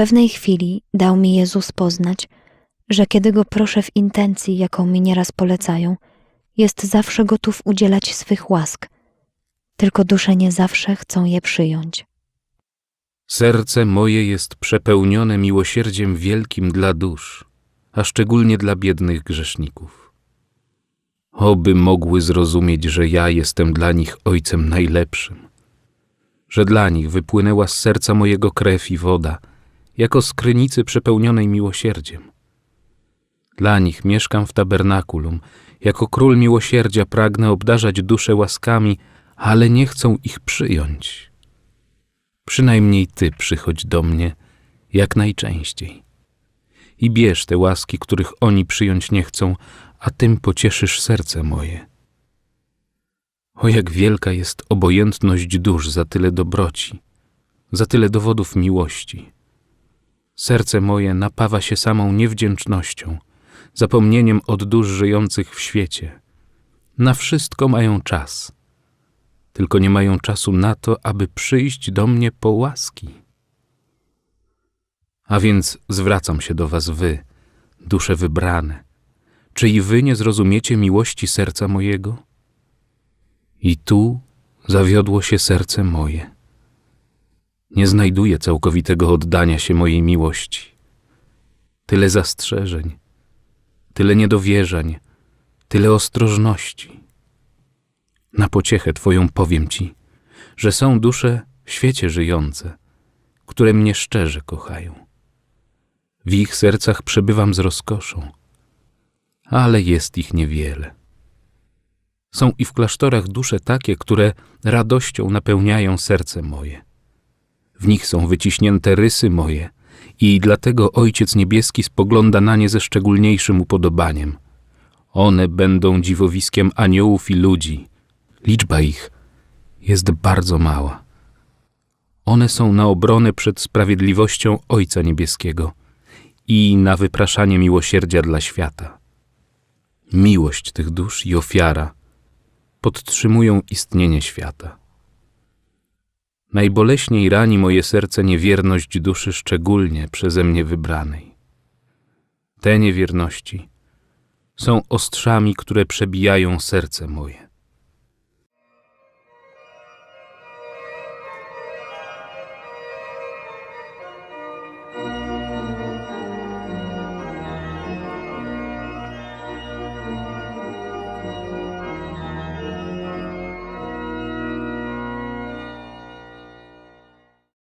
pewnej chwili dał mi Jezus poznać, że kiedy go proszę w intencji, jaką mi nieraz polecają, jest zawsze gotów udzielać swych łask, tylko dusze nie zawsze chcą je przyjąć. Serce moje jest przepełnione miłosierdziem wielkim dla dusz, a szczególnie dla biednych grzeszników. Oby mogły zrozumieć, że ja jestem dla nich Ojcem najlepszym, że dla nich wypłynęła z serca mojego krew i woda, jako z krynicy przepełnionej miłosierdziem. Dla nich mieszkam w tabernakulum, jako król miłosierdzia pragnę obdarzać dusze łaskami, ale nie chcą ich przyjąć. Przynajmniej Ty przychodź do mnie jak najczęściej. I bierz te łaski, których oni przyjąć nie chcą, a tym pocieszysz serce moje. O jak wielka jest obojętność dusz za tyle dobroci, za tyle dowodów miłości. Serce moje napawa się samą niewdzięcznością, zapomnieniem od dusz żyjących w świecie. Na wszystko mają czas, tylko nie mają czasu na to, aby przyjść do mnie po łaski. A więc zwracam się do was wy, dusze wybrane. Czy i wy nie zrozumiecie miłości serca mojego? I tu zawiodło się serce moje. Nie znajduję całkowitego oddania się mojej miłości. Tyle zastrzeżeń, tyle niedowierzań, tyle ostrożności. Na pociechę Twoją powiem Ci, że są dusze w świecie żyjące, które mnie szczerze kochają. W ich sercach przebywam z rozkoszą, ale jest ich niewiele. Są i w klasztorach dusze takie, które radością napełniają serce moje. W nich są wyciśnięte rysy moje i dlatego Ojciec Niebieski spogląda na nie ze szczególniejszym upodobaniem. One będą dziwowiskiem aniołów i ludzi. Liczba ich jest bardzo mała. One są na obronę przed sprawiedliwością Ojca Niebieskiego i na wypraszanie miłosierdzia dla świata. Miłość tych dusz i ofiara podtrzymują istnienie świata. Najboleśniej rani moje serce niewierność duszy szczególnie przeze mnie wybranej. Te niewierności są ostrzami, które przebijają serce moje.